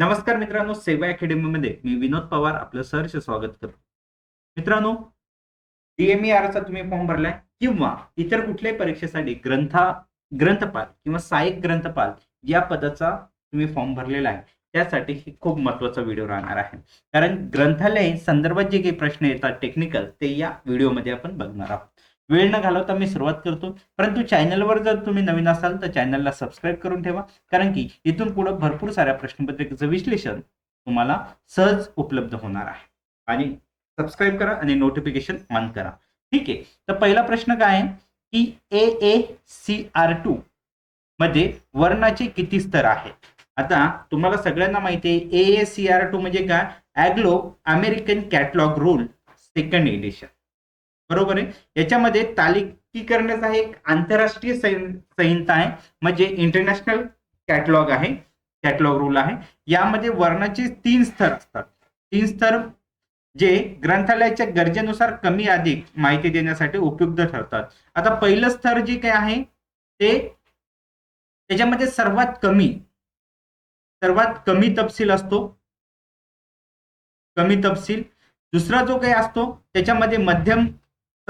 नमस्कार मित्रांनो सेवा अकॅडमीमध्ये मी विनोद पवार आपलं सहर्ष स्वागत करतो. मित्रांनो डीएमईआरचा तुम्ही फॉर्म भरलाय किंवा इतर कुठल्याही परीक्षेसाठी ग्रंथा ग्रंथपाल किंवा सहाय्यक ग्रंथपाल या पदाचा तुम्ही फॉर्म भरलेला आहे. त्यासाठी हे खूप महत्त्वाचा व्हिडिओ राहणार आहे. कारण ग्रंथालय संदर्भात जे काही प्रश्न येतात टेक्निकल ते या व्हिडिओमध्ये आपण बघणार आहोत. वेळ न घालवता मी सुरुवात करतो. परंतु चॅनलवर जर तुम्ही नवीन असाल तर चॅनलला सबस्क्राईब करून ठेवा. कारण की इथून पुढे भरपूर साऱ्या प्रश्नपत्रिकेचं विश्लेषण तुम्हाला सहज उपलब्ध होणार आहे. आणि सबस्क्राईब करा आणि नोटिफिकेशन ऑन करा. ठीक आहे. तर पहिला प्रश्न काय आहे? की A A C R two मध्ये वर्णाचे किती स्तर आहेत? आता तुम्हाला सगळ्यांना माहिती आहे A A C R two म्हणजे काय? Anglo American catalogue rule second edition बरोबर आहे? याच्यामध्ये तालिकीकरणाचा एक आंतरराष्ट्रीय संहिता आहे म्हणजे इंटरनॅशनल कॅटलॉग आहे कॅटलॉग रूल आहे. यामध्ये वर्णाचे तीन स्तर असतात. तीन स्तर जे ग्रंथालयाच्या गरजेनुसार कमी अधिक माहिती देण्यासाठी उपयुक्त ठरतात. आता पहिलं स्तर जे काय आहे ते त्याच्यामध्ये सर्वात कमी सर्वात कमी तपशील असतो. कमी तपशील. दुसरा जो काही असतो त्याच्यामध्ये मध्यम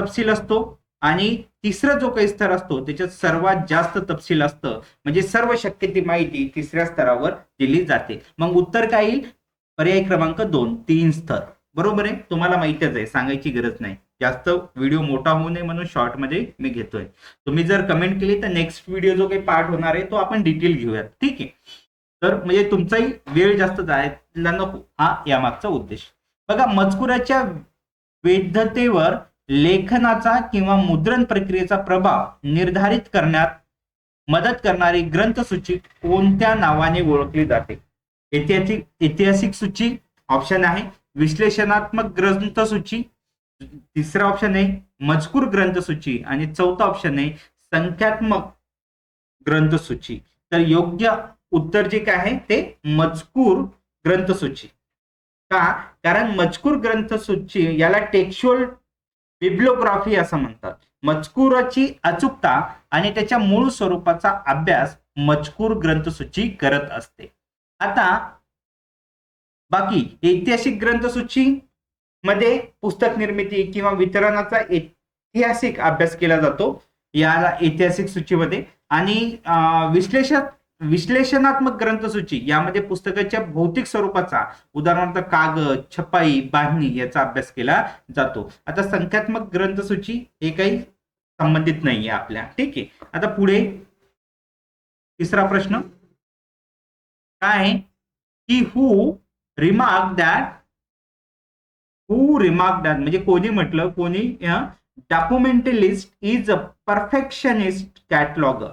तपशील असतो आणि तिसरा जो काही स्तर असतो त्याच्यात सर्वात जास्त तपशील असतं. म्हणजे सर्व शक्य ती माहिती तिसऱ्या स्तरावर दिली जाते. मग उत्तर काय येईल? पर्याय क्रमांक दोन तीन स्तर. बरोबर आहे? तुम्हाला माहितीच आहे सांगायची गरज नाही. जास्त व्हिडिओ मोठा होऊ नये म्हणून शॉर्टमध्ये मी घेतोय. तुम्ही जर कमेंट केली तर नेक्स्ट व्हिडिओ जो काही पार्ट होणार आहे तो आपण डिटेल घेऊयात. ठीक आहे? तर म्हणजे तुमचाही वेळ जास्त जायला नको. हा यामागचा उद्देश. बघा मजकुराच्या वैधतेवर लेखनाचा किंवा मुद्रण प्रक्रियेचा प्रभाव निर्धारित करण्यात मदत करणारी ग्रंथसूची कोणत्या नावाने ओळखली जाते? ऐतिहासिक ऐतिहासिक सूची ऑप्शन आहे. विश्लेषणात्मक ग्रंथसूची तिसरा ऑप्शन आहे. मजकूर ग्रंथसूची आणि चौथा ऑप्शन आहे. संख्यात्मक ग्रंथसूची. तर योग्य उत्तर जे काय आहे ते मजकूर ग्रंथसूची. का? कारण मजकूर ग्रंथसूची याला टेक्स्च्युअल बिब्लोग्राफी असं म्हणतात. मजकुराची अचूकता आणि त्याच्या मूळ स्वरूपाचा अभ्यास मजकूर ग्रंथसूची करत असते. आता बाकी ऐतिहासिक ग्रंथसूची मध्ये पुस्तक निर्मिती किंवा वितरणाचा ऐतिहासिक अभ्यास केला जातो. याला ऐतिहासिक सूचीमध्ये. आणि विश्लेषक विश्लेषणात्मक ग्रंथसूची यामध्ये पुस्तकाच्या भौतिक स्वरूपाचा उदाहरणार्थ कागद छपाई बांधणी याचा अभ्यास केला जातो. आता संख्यात्मक ग्रंथसूची हे काही संबंधित नाहीये आपल्या. ठीक आहे. आता पुढे तिसरा प्रश्न. काय की who remark that who remark that म्हणजे कोणी म्हटलं कोणी डॉक्युमेंटलिस्ट इज अ परफेक्शनिस्ट कॅटलॉगर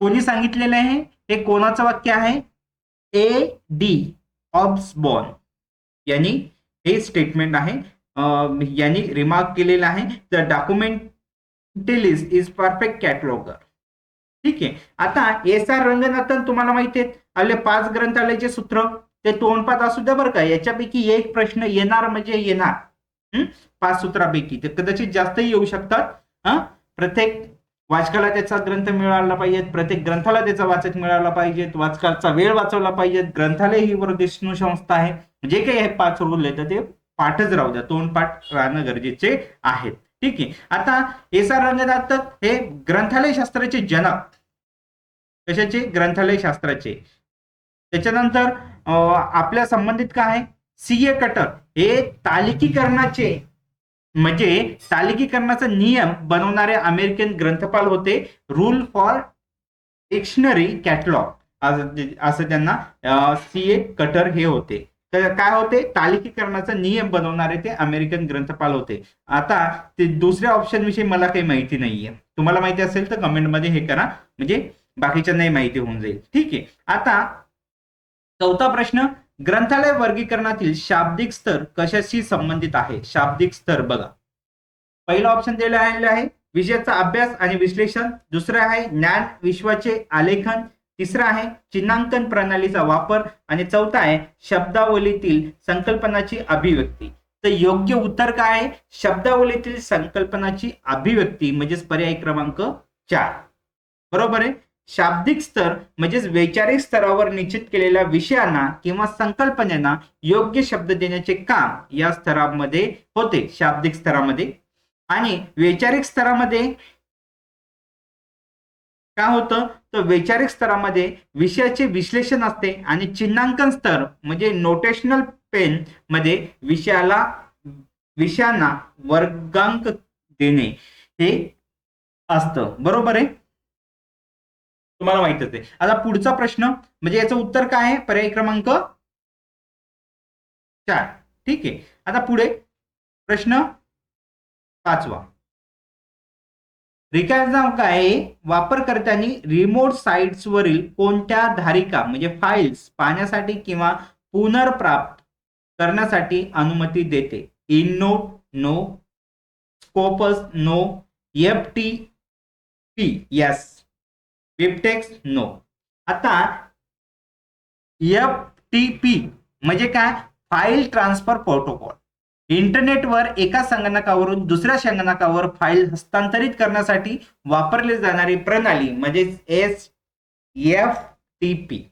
कोणी सांगितलेलं आहे? हे कोणाचं वाक्य आहे? ए डी ऑब्सबॉर्न यांनी हे स्टेटमेंट आहे. यांनी रिमार्क केलेलं आहे. The documentalist is perfect cataloguer ठीक आहे. आता एस आर रंगनाथन तुम्हाला माहिती आहेत? आपले पाच ग्रंथालयाचे सूत्र ते तोंडपात असू द्या बरं का. याच्यापैकी एक प्रश्न येणार म्हणजे येणार. पाच सूत्रापैकी. ते कदाचित जास्तही येऊ शकतात. हा? प्रत्येक वाचकाला त्याचा ग्रंथ मिळाला पाहिजे प्रत्येक ग्रंथाला त्याचा वाचक मिळाला पाहिजे वाचकाचा वेळ वाचवला पाहिजे. ग्रंथालय ही वरदिष्णू संस्था आहे. जे काही हे पाच रूल आहेत ते पाठच राहू द्या. तोंडपाठ राहणं गरजेचे आहेत ठीक आहे. आता एस आर रंगनाथ हे ग्रंथालय शास्त्राचे जनक. कशाचे? ग्रंथालय शास्त्राचे. त्याच्यानंतर आपल्या संबंधित काय आहे? C A Cutter. हे तालिकीकरणाचे. म्हणजे तालिकीकरणाचा नियम बनवणारे अमेरिकन ग्रंथपाल होते रूल फॉर डिक्शनरी कॅटलॉग. असं त्यांना सी ए कटर हे होते. तर काय होते? तालिकीकरणाचा नियम बनवणारे ते अमेरिकन ग्रंथपाल होते. आता ते दुसऱ्या ऑप्शन विषयी मला काही माहिती नाहीये. तुम्हाला माहिती असेल तर कमेंटमध्ये हे करा. म्हणजे बाकीच्यांनाही माहिती होऊन जाईल. ठीक आहे. आता चौथा प्रश्न. ग्रंथालय वर्गीकरणातील शाब्दिक स्तर कशाशी संबंधित आहे? शाब्दिक स्तर बघा. पहिला ऑप्शन दिलेला आहे. विषयाचा अभ्यास आणि विश्लेषण. दुसरं आहे ज्ञान विश्वाचे आलेखन. तिसरं आहे चिन्हांकन प्रणालीचा वापर. आणि चौथा आहे शब्दावलीतील संकल्पनाची अभिव्यक्ती. तर योग्य उत्तर काय आहे? शब्दावलीतील संकल्पनाची अभिव्यक्ती म्हणजेच पर्याय क्रमांक चार. बरोबर आहे? शाब्दिक स्तर म्हणजेच वैचारिक स्तरावर निश्चित केलेल्या विषयांना किंवा संकल्पनेना योग्य शब्द देण्याचे काम या स्तरामध्ये होते शाब्दिक स्तरामध्ये. आणि वैचारिक स्तरामध्ये काय होतं? तर वैचारिक स्तरामध्ये विषयाचे विश्लेषण असते आणि चिन्हांकन स्तर म्हणजे नोटेशनल पेन मध्ये विषयाला विषयांना वर्गांक देणे हे असतं. बरोबर आहे? तुम्हाला माहितच आहे आता पुढचा प्रश्न म्हणजे याचं उत्तर काय आहे? पर्याय क्रमांक चार. ठीक आहे. आता पुढे प्रश्न पाचवा. रिकार्डचा काय आहे? वापरकर्त्यांनी रिमोट साईट्सवरील कोणत्या धारिका म्हणजे फाईल्स पाहण्यासाठी किंवा पुनर्प्राप्त करण्यासाठी अनुमती देते? EndNote no Scopus no F T P yes BibTeX no आता एफ टी पी म्हणजे काय? फाईल ट्रान्सफर प्रोटोकॉल इंटरनेटवर एका संगणकावरून दुसऱ्या संगणकावर फाईल हस्तांतरित करण्यासाठी वापरली जाणारी प्रणाली म्हणजे S F T P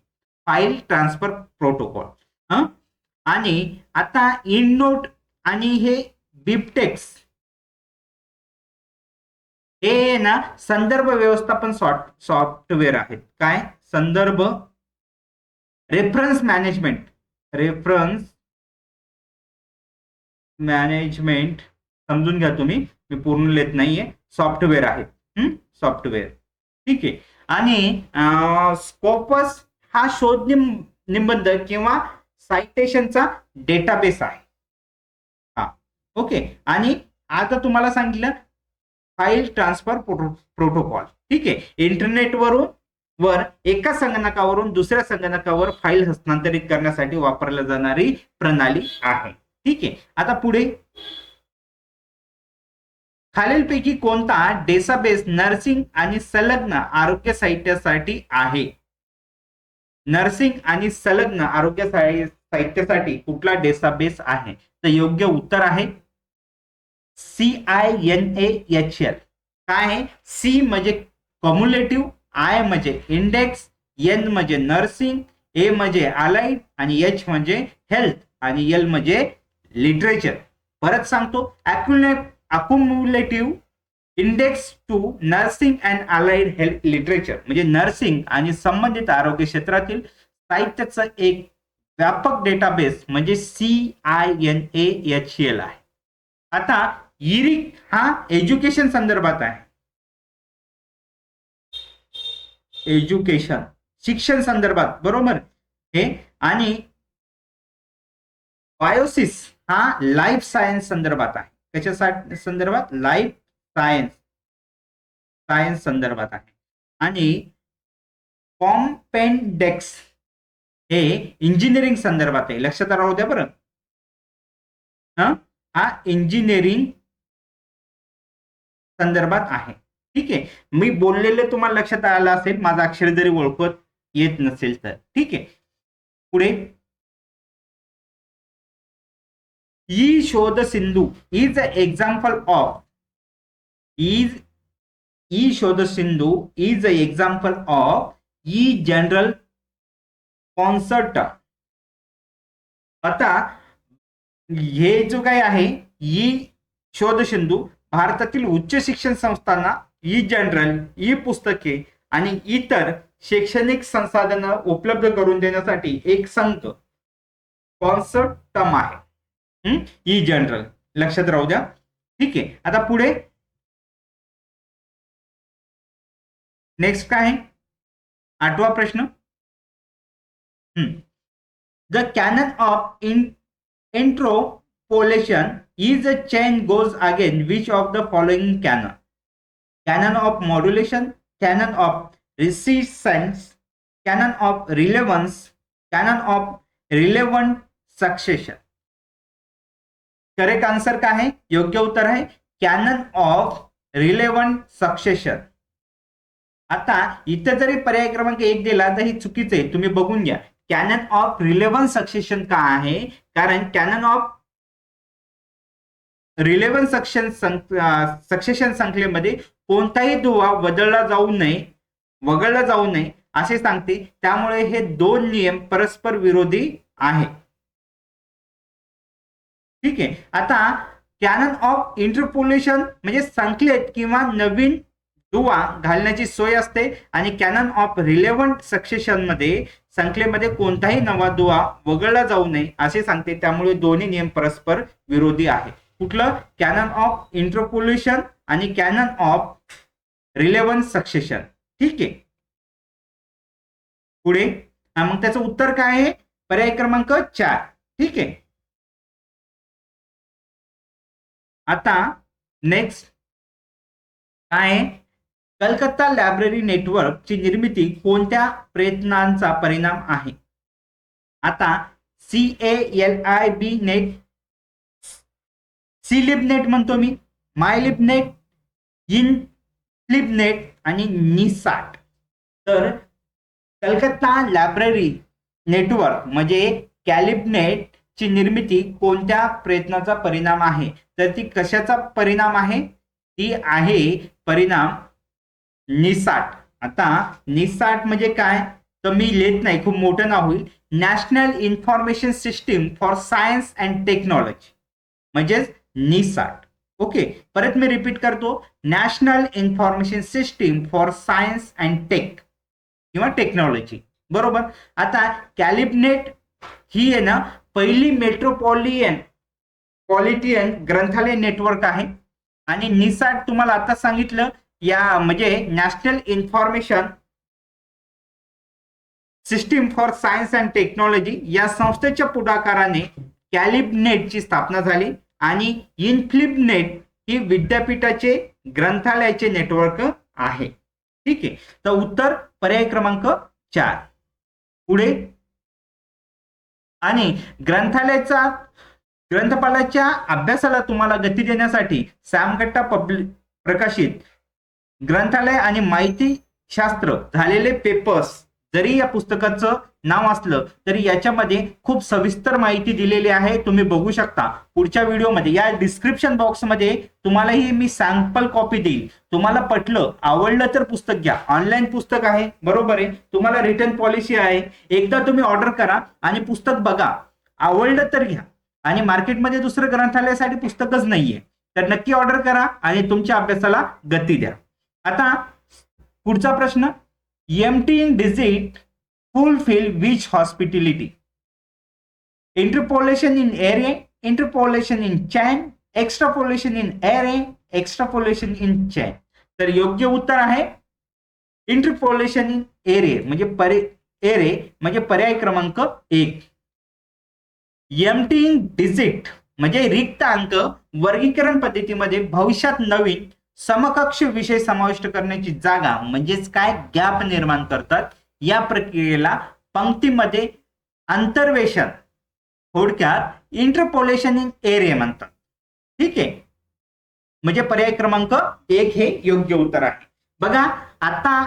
file transfer protocol आणि आता इननोट आणि हे बिबटेक्स हे ना संदर्भ व्यवस्थापन सॉफ्ट सॉफ्टवेअर आहेत. काय? संदर्भ रेफरन्स मॅनेजमेंट रेफरन्स मॅनेजमेंट समजून घ्या तुम्ही. मी पूर्ण लेत नाहीये. सॉफ्टवेअर आहे. सॉफ्टवेअर. ठीक आहे. आणि स्कोपस हा शोध निम- निबंध किंवा सायटेशनचा डेटाबेस आहे. हा. ओके. आणि आता तुम्हाला सांगितलं फाईल ट्रान्सफर प्रोटोकॉल. ठीक आहे? इंटरनेटवरून वर एका संगणकावरून दुसऱ्या संगणकावर फाईल हस्तांतरित करण्यासाठी वापरल्या जाणारी प्रणाली आहे. ठीक आहे? आता पुढे. खालीलपैकी कोणता डेटाबेस नर्सिंग आणि संलग्न आरोग्य साहित्यासाठी आहे? नर्सिंग आणि संलग्न आरोग्य साहि- साहित्यासाठी कुठला डेटाबेस आहे? तर योग्य उत्तर आहे C I N A H L काय आहे? सी म्हणजे कम्युलेटिव्ह आय म्हणजे इंडेक्स एन म्हणजे नर्सिंग ए म्हणजे अलाइड आणि एच म्हणजे हेल्थ आणि एल म्हणजे लिटरेचर परत सांगतो. Accumulative index to nursing and allied health literature म्हणजे नर्सिंग आणि संबंधित आरोग्य क्षेत्रातील साहित्याचं एक व्यापक डेटाबेस म्हणजे C I N A H L आहे. आता इरिक हा एज्युकेशन संदर्भात आहे. एज्युकेशन, शिक्षण संदर्भात, बरोबर? हे आणि बायोसिस हा लाईफ सायन्स संदर्भात आहे. कशासाठी संदर्भात? लाईफ सायन्स सायन्स संदर्भात आहे. आणि कॉम्पेंडेक्स हे इंजिनिअरिंग संदर्भात आहे. लक्षात राहू द्या बरं. हा इंजिनिअरिंग संदर्भात आहे. ठीक आहे? मी बोललेले तुम्हाला लक्षात आलं असेल, माझा अक्षर जरी ओळखत येत नसेल तर. ठीक आहे? पुढे. E Shodh Sindhu. Is a example of is E Shodh Sindhu. Is a example of E journal consortium आता, हे जो काही आहे ई शोध सिंधू भारतातील उच्च शिक्षण संस्थांना ई जनरल ई पुस्तके आणि इतर शैक्षणिक संसाधनं उपलब्ध करून देण्यासाठी एक संघ कॉन्सर्टम आहे. ई जनरल लक्षात राहू द्या. ठीक आहे. आता पुढे. नेक्स्ट काय आहे? आठवा प्रश्न. The canon of in interpolation is a chain goes again which of the following canon canon of modulation canon of resistance canon of relevance canon of relevant succession correct answer काय आहे योग्य उत्तर आहे canon of relevant succession आता इथं जरी पर्याय क्रमांक एक दिला तर ही चुकीचं आहे तुम्ही बघून घ्या कॅनन ऑफ रिलेव्हंट सक्सेशन का आहे कारण canon of relevant suction succession संख्येमध्ये कोणताही दुवा बदलला जाऊ नये वगळला जाऊ नये असे सांगते. त्यामुळे हे दोन नियम परस्पर विरोधी आहे. ठीक आहे. आता कॅनन ऑफ इंटरपोलेशन म्हणजे संकलेत किंवा नवीन दुवा घालण्याची सोय असते आणि कॅनन ऑफ रिलेव्हंट सक्सेशनमध्ये संकलेमध्ये कोणताही नवा दुवा वगळला जाऊ नये असे सांगते. त्यामुळे दोन्ही नियम परस्पर विरोधी आहे कुठलं? कॅनन ऑफ इंट्रोपोल्युशन आणि कॅनन ऑफ रिलेव्हन्स सक्सेशन. ठीक आहे? पुढे. मग त्याचं उत्तर काय आहे? पर्याय क्रमांक चार. ठीक आहे? आता नेक्स्ट काय कलकत्ता लायब्ररी नेटवर्कची निर्मिती कोणत्या प्रयत्नांचा परिणाम आहे? आता C A L I B net C Libnet म्हणतो मी माय लिब इन लिबनेट आणि निसाट. तर कलकत्ता लायब्ररी नेटवर्क म्हणजे कॅलिबनेट ची निर्मिती कोणत्या प्रयत्नाचा परिणाम आहे? तर ती कशाचा परिणाम आहे? ती आहे परिणाम निसाट. आता निसाट म्हणजे काय? तर मी लिहित नाही खूप मोठं नाव होईल. National information system for science and technology. NISSAT निसाट. Okay परत मी रिपीट करतो. National information system for science and tech किंवा टेक्नॉलॉजी बरोबर? आता कॅलिबनेट ही आहे ना पहिली मेट्रोपॉलियन पॉलिटियन ग्रंथालय नेटवर्क आहे. आणि निसाट तुम्हाला आता सांगितलं या म्हणजे national information system for science and technology या संस्थेच्या पुढाकाराने कॅलिबनेटची स्थापना झाली. आणि इनफ्लिपनेट ही विद्यापीठाचे ग्रंथालयाचे नेटवर्क आहे. ठीक आहे? तर उत्तर पर्याय क्रमांक चार. पुढे. आणि ग्रंथालयाचा ग्रंथपालाच्या अभ्यासाला तुम्हाला गती देण्यासाठी सॅमगट्टा पब्लिक प्रकाशित ग्रंथालय आणि माहिती शास्त्र झालेले पेपर्स जरी या पुस्तकाचं नाव असलं तरी याच्यामध्ये खूप सविस्तर माहिती दिलेली आहे. तुम्ही बघू शकता. पुढच्या व्हिडिओमध्ये या डिस्क्रिप्शन बॉक्समध्ये तुम्हालाही मी सॅम्पल कॉपी देईल. तुम्हाला पटलं आवडलं तर पुस्तक घ्या. ऑनलाईन पुस्तक आहे बरोबर आहे. तुम्हाला रिटर्न पॉलिसी आहे. एकदा तुम्ही ऑर्डर करा आणि पुस्तक बघा. आवडलं तर घ्या. आणि मार्केटमध्ये दुसरं ग्रंथालयासाठी पुस्तकच नाहीये. तर नक्की ऑर्डर करा आणि तुमच्या अभ्यासाला गती द्या. आता पुढचा प्रश्न M digit fulfill which hospitality? Which hospitality array, in array chain, in chain extrapolation in array extrapolation in chain तर योग्य उत्तर आहे इंटरपोलेशन इन एरे म्हणजे परे एरे म्हणजे पर्याय क्रमांक एक एमटी इन डिजिट म्हणजे रिक्त अंक वर्गीकरण पद्धतीमध्ये भविष्यात नवीन समकक्ष विषय समाविष्ट करण्याची जागा म्हणजेच काय? गॅप निर्माण करतात. या प्रक्रियेला पंक्तीमध्ये अंतर्वेशन थोडक्यात इंटरपोलेशन इन एरिया म्हणतात. ठीक आहे? म्हणजे पर्याय क्रमांक एक हे योग्य उत्तर आहे. बघा आता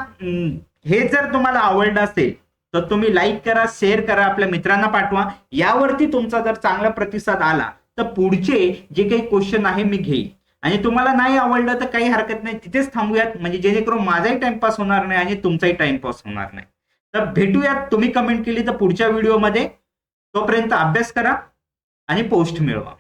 हे जर तुम्हाला आवडलं असेल तर तुम्ही लाईक करा शेअर करा आपल्या मित्रांना पाठवा. यावरती तुमचा जर चांगला प्रतिसाद आला तर पुढचे जे काही क्वेश्चन आहे मी घेईन आणि तुम्हाला नाही आवडलं तर काही हरकत नाही. तिथेच थांबूयात. म्हणजे जेणेकरून माझाही टाइमपास होणार नाही आणि तुमचाही टाइमपास होणार नाही. तर भेटूयात. तुम्ही कमेंट केली तर पुढच्या व्हिडिओमध्ये तोपर्यंत अभ्यास करा आणि पोस्ट मिळवा.